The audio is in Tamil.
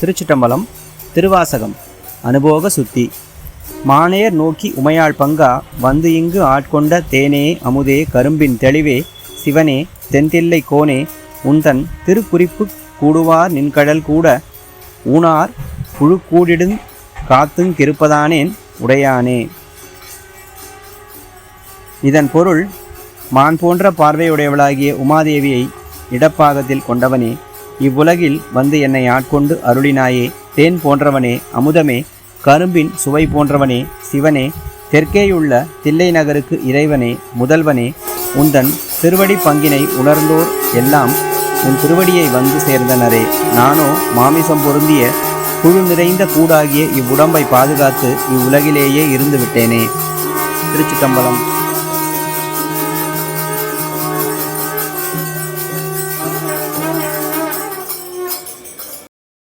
திருச்சிட்டம்பலம் திருவாசகம் அனுபோக சுத்தி. மானேர் நோக்கி உமையாள் பங்கா வந்து இங்கு ஆட்கொண்ட தேனே அமுதே கரும்பின் தெளிவே சிவனே தென்தில்லை கோனே உந்தன் திருக்குறிப்பு கூடுவார் நின்கடல் கூட ஊனார் புழுக்கூடிடுங் காத்துங் கிருப்பதானேன் உடையானே. இதன் பொருள் மான் போன்ற பார்வையுடையவளாகிய உமாதேவியை இடப்பாகத்தில் கொண்டவனே. இவ்வுலகில் வந்து என்னை ஆட்கொண்டு அருளினாயே தேன் போன்றவனே அமுதமே கரும்பின் சுவை போன்றவனே சிவனே தெற்கேயுள்ள தில்லை நகருக்கு இறைவனே முதல்வனே உந்தன் திருவடி பங்கினை உணர்ந்தோர் எல்லாம் உன் திருவடியை வந்து சேர்ந்தனரே. நானோ மாமிசம் பொருந்திய குழு நிறைந்த கூடாகிய இவ்வுடம்பை பாதுகாத்து இவ்வுலகிலேயே இருந்து விட்டேனே. திருச்சிட்டம்பலம்